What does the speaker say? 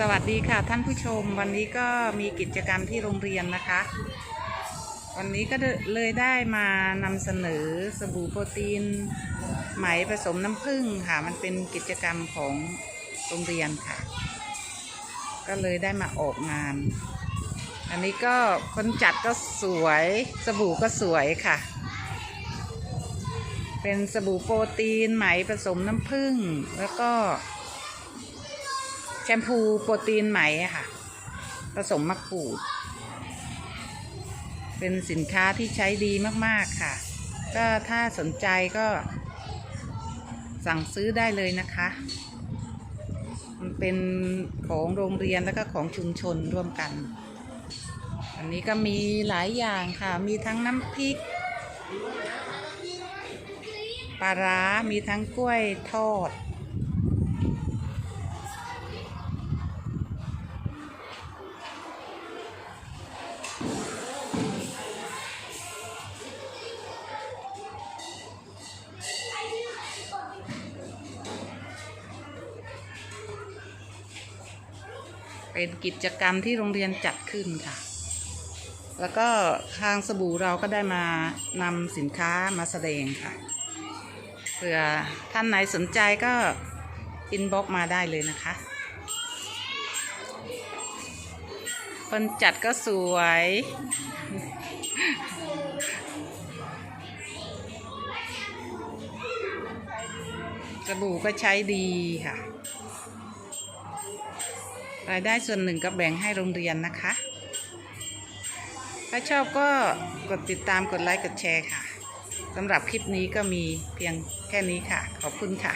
สวัสดีค่ะท่านผู้ชม วันนี้ก็มีกิจกรรมที่โรงเรียนนะคะ วันนี้ก็เลยได้มานำเสนอสบู่โปรตีน ไหมผสมน้ำผึ้งค่ะ มันเป็นกิจกรรมของโรงเรียนค่ะ ก็เลยได้มาออกงาน อันนี้ก็คนจัดก็สวย สบู่ก็สวยค่ะ เป็นสบู่โปรตีนไหมผสมน้ำผึ้งแล้วก็ แชมพูโปรตีนไหมค่ะ ผสมมะกรูด เป็นสินค้าที่ใช้ดีมากๆค่ะ ก็ถ้าสนใจก็ สั่งซื้อได้เลยนะคะ มันเป็นของโรงเรียนแล้วก็ของชุมชนร่วมกัน อันนี้ก็มีหลายอย่างค่ะ มีทั้งน้ำพริกปลาร้ามีทั้งกล้วยทอด เป็นกิจกรรมที่โรงเรียนจัดขึ้นค่ะ แล้วก็ทางสบู่เราก็ได้มานำสินค้ามาแสดงค่ะเผื่อท่านไหนสนใจก็อินบ็อกมาได้เลยนะคะคนจัดก็สวย สบู่ก็ใช้ดีค่ะ รายได้ส่วนหนึ่งก็แบ่งให้โรงเรียนนะคะ ถ้าชอบก็กดติดตามกดไลค์กดแชร์ค่ะสำหรับคลิปนี้ก็มีเพียงแค่นี้ค่ะ ขอบคุณค่ะ